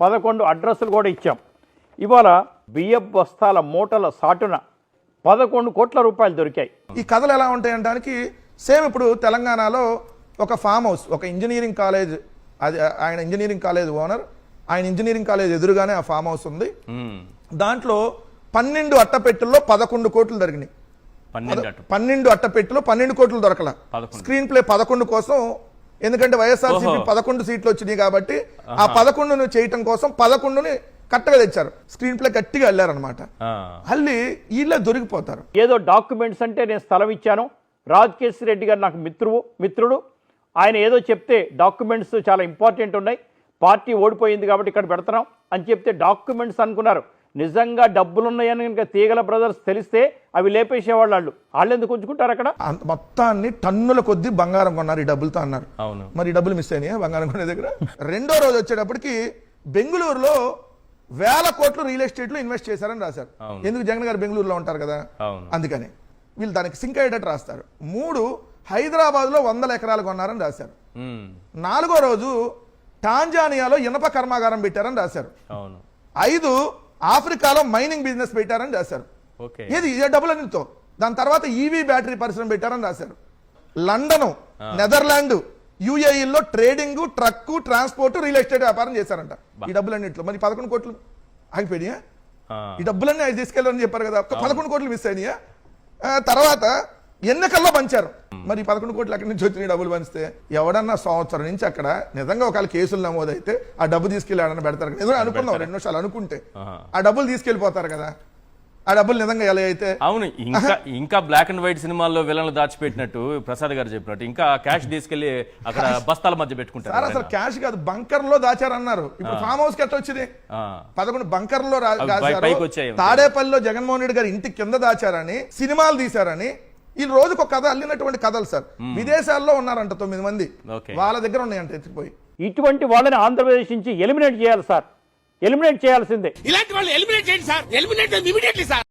పదకొండు అడ్రస్లు కూడా ఇచ్చాం. ఇవాళ బియ్యం బస్తాల మూటల సాటున పదకొండు కోట్ల రూపాయలు దొరికాయి. ఈ కథలు ఎలా ఉంటాయి అనడానికి సేమ్ ఇప్పుడు తెలంగాణలో ఒక ఫామ్ హౌస్ ఒక ఇంజనీరింగ్ కాలేజ్ అది ఆయన ఇంజనీరింగ్ కాలేజ్ ఓనర్ ఆయన ఇంజనీరింగ్ కాలేజ్ ఎదురుగానే ఆ ఫామ్ హౌస్ ఉంది. దాంట్లో పన్నెండు అట్టపెట్టెల్లో పదకొండు కోట్లు దొరికినాయి. పన్నెండు అటు పన్నెండు అట్టపెట్టెలో పన్నెండు కోట్లు దొరకల. స్క్రీన్ ప్లే పదకొండు కోసం ఎందుకంటే వైఎస్ఆర్సీపీ. పదకొండు సీట్లు వచ్చినాయి కాబట్టి ఆ పదకొండును చేయటం కోసం పదకొండుని కట్టగా తెచ్చారు. స్క్రీన్ ప్లే గట్టిగా వెళ్ళారనమాట. అల్లి వీళ్ళే దొరికిపోతారు. ఏదో డాక్యుమెంట్స్ అంటే నేను స్థలం ఇచ్చాను. రాజకేశ్ రెడ్డి గారు నాకు మిత్రువు మిత్రుడు. ఆయన ఏదో చెప్తే డాక్యుమెంట్స్ చాలా ఇంపార్టెంట్ ఉన్నాయి. పార్టీ ఓడిపోయింది కాబట్టి ఇక్కడ పెడుతున్నాం అని చెప్తే డాక్యుమెంట్స్ అనుకున్నారు. నిజంగా డబ్బులు ఉన్నాయని కనుక తీగల బ్రదర్స్ తెలిస్తే అవి లేపేసేవాళ్ళు వాళ్ళు. వాళ్ళు ఎందుకు ఉంచుకుంటారు అక్కడ? అంత మొత్తాన్ని టన్నుల కొద్దీ బంగారం కొన్నారు ఈ డబ్బులతో అన్నారు. అవును. మరి డబ్బులు మిస్ అయినాయా బంగారం కొనే దగ్గర? రెండో రోజు వచ్చేటప్పటికి బెంగళూరులో వేల కోట్లు రియల్ ఎస్టేట్లో ఇన్వెస్ట్ చేశారని రాశారు. ఎందుకు జగన్ గారు బెంగళూరులో ఉంటారు కదా? అందుకని. వీళ్ళు దానికి సింక్ అయ్యేటట్టు రాస్తారు. మూడు హైదరాబాద్లో వందల ఎకరాలు కొన్నారని రాశారు. నాలుగో రోజు టాంజానియాలో ఇనప కర్మాగారం పెట్టారని రాశారు. ఐదు ఆఫ్రికాలో మైనింగ్ బిజినెస్ పెట్టారని రాశారు. ఏది? ఏ డబ్బులన్నిటితో దాని తర్వాత ఈవీ బ్యాటరీ పరిశ్రమ పెట్టారని రాశారు. London Netherland యుఏఈలో trading truck transport real estate వ్యాపారం చేశారంట. ఈ డబ్బులన్నింటిలో మరి పదకొండు కోట్లు ఆగిపోయినాయా. ఈ డబ్బులన్నీ తీసుకెళ్ళారని చెప్పారు కదా. పదకొండు కోట్లు మిస్ అయినాయా? తర్వాత ఎన్నికల్లో పంచారు. మరి పదకొండు కోట్లు ఎక్కడి నుంచి వచ్చినాయి డబ్బులు పంచితే? ఎవడన్నా సంవత్సరం నుంచి అక్కడ నిజంగా ఒకవేళ కేసులు నమోదైతే ఆ డబ్బు తీసుకెళ్ళి ఆడని పెడతారు. నిజంగా అనుకున్నాం రెండు నిమిషాలు అనుకుంటే. ఆ డబ్బులు తీసుకెళ్ళిపోతారు కదా. ఆ డబ్బులు నిజంగా ఎలా అయితే? అవును ఇంకా ఇంకా బ్లాక్ అండ్ వైట్ సినిమాల్లో విలన్లు దాచిపెట్టినట్టు ప్రసాద్ గారు చెప్పినట్టు. ఇంకా క్యాష్ తీసుకెళ్ళి అక్కడ బస్తాల మధ్య పెట్టుకుంటారు అసలు. క్యాష్ కాదు బంకర్లో దాచారన్నారు. ఇప్పుడు ఫామ్ హౌస్కి ఎట్లా వచ్చింది. పదకొండు బంకర్లో. తాడేపల్లిలో జగన్మోహన్ రెడ్డి గారి ఇంటి కింద దాచారని సినిమాలు తీశారని ఈ రోజుకు ఒక కథ అల్లినటువంటి కథలు సార్. విదేశాల్లో ఉన్నారంట తొమ్మిది మంది. వాళ్ళ దగ్గర ఉన్నాయంట ఎత్తిపోయి ఇటువంటి వాళ్ళని ఆంధ్రప్రదేశ్ నుంచి ఎలిమినేట్ చేయాలి సార్. ఎలిమినేట్ చేయాల్సిందే. ఇలాంటి వాళ్ళు ఎలిమినేట్ చేయండి సార్. Eliminate immediately sir.